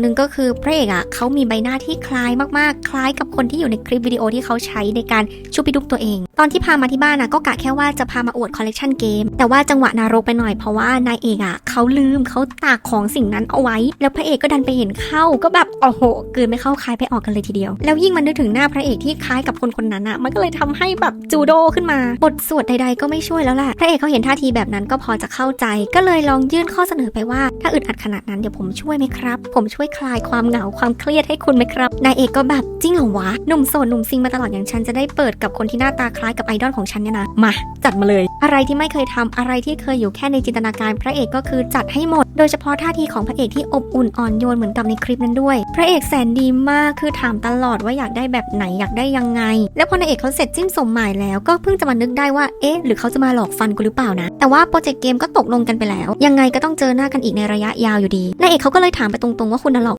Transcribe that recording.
หนึ่งก็คือพระเอกอะเขามีใบหน้าที่คล้ายมากๆ คล้ายกับคนที่อยู่ในคลิปวิดีโอที่เขาใช้ในการชุบปิดุกตัวเอง ตอนที่พามาที่บ้านอะก็กะแค่ว่าจะพามาอวดคอลเลกชันเกม แต่ว่าจังหวะนารกไปหน่อยเพราะว่านายเอกอะเขาลืมเขาตากของสิ่งนั้นเอาไว้ แล้วพระเอกก็ดันไปเห็นเข้าก็แบบโอ้โหเกินไม่เข้าคล้ายไปออกกันเลยทีเดียว แล้วยิ่งมันนึกถึงหน้าพระเอกที่คล้ายกับคนคนนั้นอะมันก็เลยทำให้แบบจูโดขึ้นมาบทสวดใด ๆ ก็ไม่ช่วยแล้วแหละพระเอกเขาเห็นท่าทีแบบนั้นก็พอจะเข้าใจ ก็เลยลองยื่นข้อเสนอไปว่า ถ้าอึดอัดขนาดนั้นเดี๋ยวผมช่วยไหมครับ ผมช่วยคลายความเหงาความเครียดให้คุณไหมครับนายเอกก็แบบจริงเหรอวะหนุ่มโสดหนุ่มซิงมาตลอดอย่างฉันจะได้เปิดกับคนที่หน้าตาคล้ายกับไอดอลของฉันเนี่ยนะมาจัดมาเลย อะไรที่ไม่เคยทำอะไรที่เคยอยู่แค่ในจินตนาการพระเอกก็คือจัดให้หมด โดยเฉพาะท่าทีของพระเอกที่อบอุ่นอ่อนโยนเหมือนกับในคลิปนั้นด้วย พระเอกแสนดีมากคือถามตลอดว่าอยากได้แบบไหนอยากได้ยังไง แล้วพอนายเอกเขาเสร็จสิ้นสมหมายแล้วก็เพิ่งจะมานึกได้ว่าเอ๊ะหรือเขาจะมาหลอกฟันกูหรือเปล่านะ แต่ว่าโปรเจกต์เกมก็ตกลงกันไปแล้ว ยังไงก็ต้องเจอหน้ากันอีกในระยะยาวอยู่ดีนายเอกเขาก็เลยถามไปตรงๆว่าคุณน่ะหลอก